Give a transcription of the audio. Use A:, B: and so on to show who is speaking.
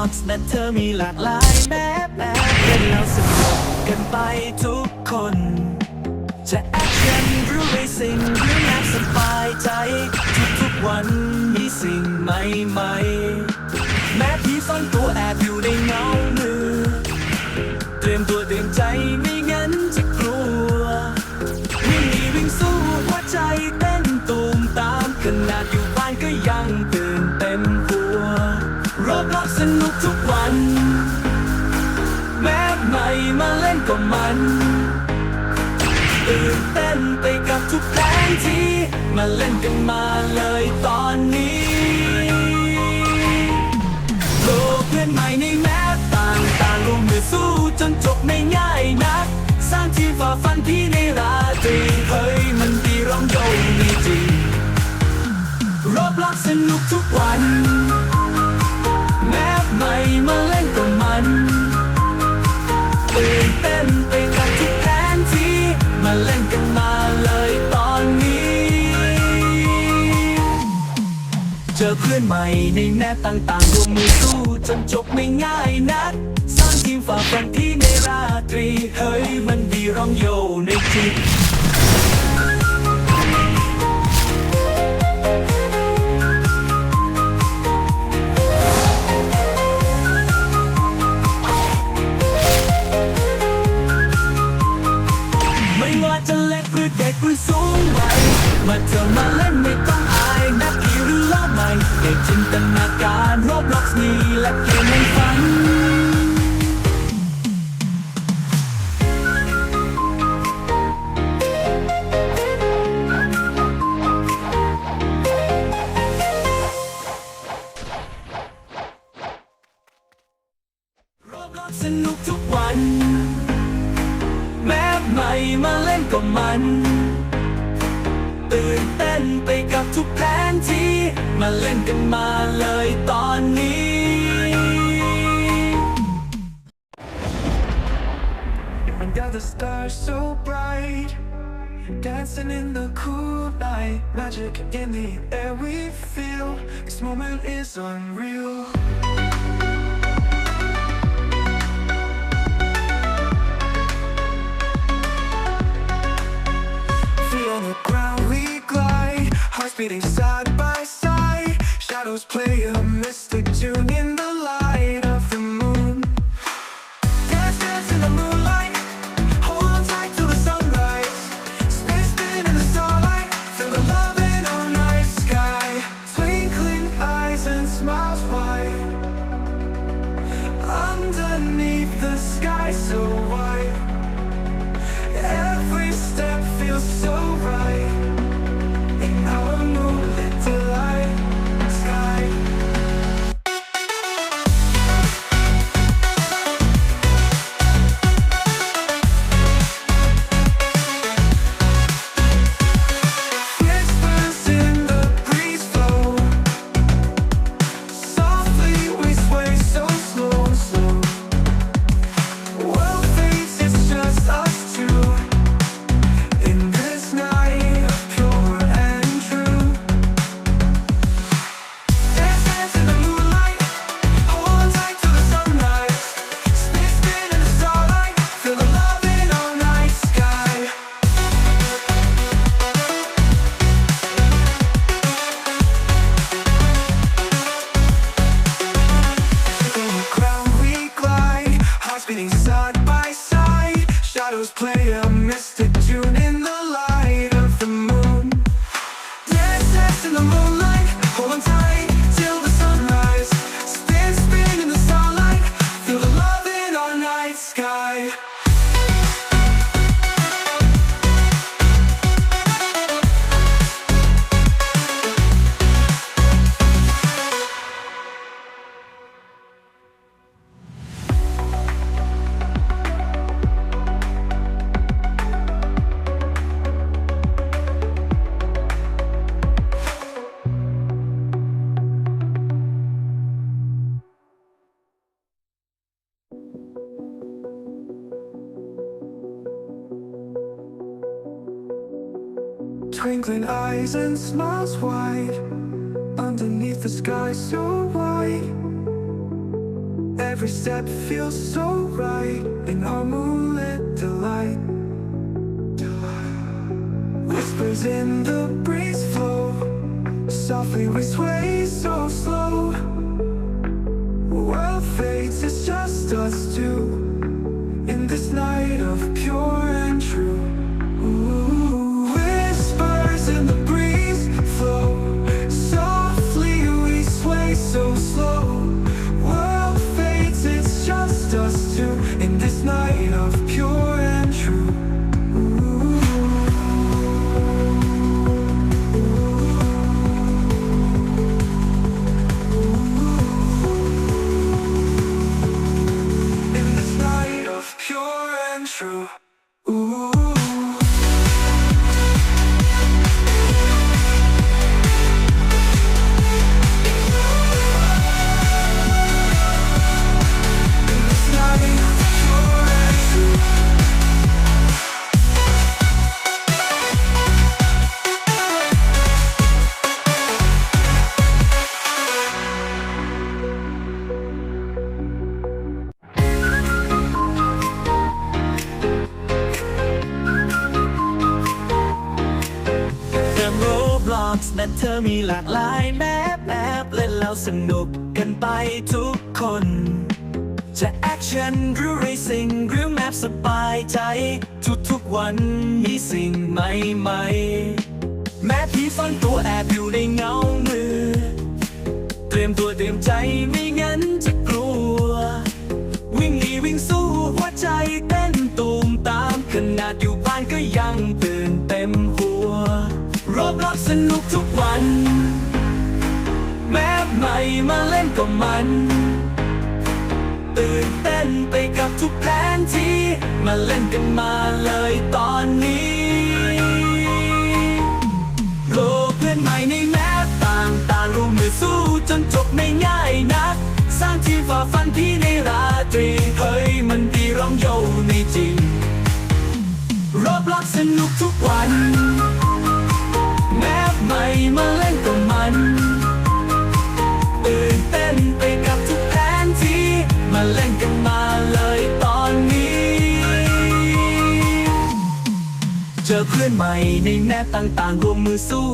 A: Roblox นั้นเธอมีหลากหลายแมปแมปเล่นแล้วสนุกกันไปทุกคน จะแอคชั่นหรือเรซิ่งหรือแนบสบายใจ ทุกๆวันมีสิ่งใหม่ๆ แม้ที่ซ่อนตัวแอบอยู่ในเงามือ เตรียมตัวเตรียมใจ เล่นก็มันตื่นเต้นไปกับทุกแผนที่มาเล่นกันมาเลยตอนนี้โลกเพื่อนใหม่ในแมปต่างต่างร่วมมือสู้จนจบไม่ง่ายนัก สร้างทีมฝ่าฟันพี่ในราตรีเฮ้ยมันดีร้องโยงมีจริงรอบล็อกสนุกทุกวันแมปใหม่มาเล่น เจอเพื่อนใหม่ในแนบต่างๆรวมมือสู้จนจบไม่ง่ายนักสร้างทีมฝ่าฟันที่ในราตรี เฮ้ยมันดีร้องโยในจิต ตนาการรบล็อกนี่และเกมในฝันรอบรอบสนุกทุกวัน แม้ใหม่มาเล่นก็มัน ตื่นเต้นไปกับทุกแผนที่ มาเล่นกันมาเลยตอนนี้
B: Under the stars so bright, dancing in the cool night, magic in the air we feel. This moment is unreal. Feet on the ground we glide, hearts beating side by side. goes player, Mr. Junior. Twinkling eyes and smiles wide Underneath the sky so white Every step feels so right in our moonlit delight. Whispers in the breeze flow. Softly we sway so slow. World fades, it's just us two.
A: มีหลากหลายแมปแมปเล่นแล้วสนุกกันไปทุกคน จะแอคชั่นหรือ racing หรือแมปสบายใจ ทุกๆวันมีสิ่งใหม่ๆ แม้ผีซ่อนตัวแอบอยู่ในเงามือ เตรียมตัวเตรียมใจไม่งั้นจะกลัว วิ่งหนีวิ่งสู้หัวใจเต้นตูมตามขนาดอยู่บ้านก็ยัง สนุกทุกวัน แม้ใหม่มาเล่นก็มัน ตื่นเต้นไปกับทุกแผนที่ มาเล่นกันมาเลยตอนนี้โลกเพื่อนใหม่ในแมปต่างต่างร่วมมือสู้จนจบไม่ง่ายนัก สร้างทีมฝ่าฟันพี่ในราตรีเฮ้ยมันดีร้องโยในจริงรอบล็อกสนุกทุกวัน มาเล่นกับมันตื่นเต้นไปกับทุกแผนที่มาเล่นกันมาเลยตอนนี้ เจอเพื่อนใหม่ในแมปต่างๆรวมมือสู้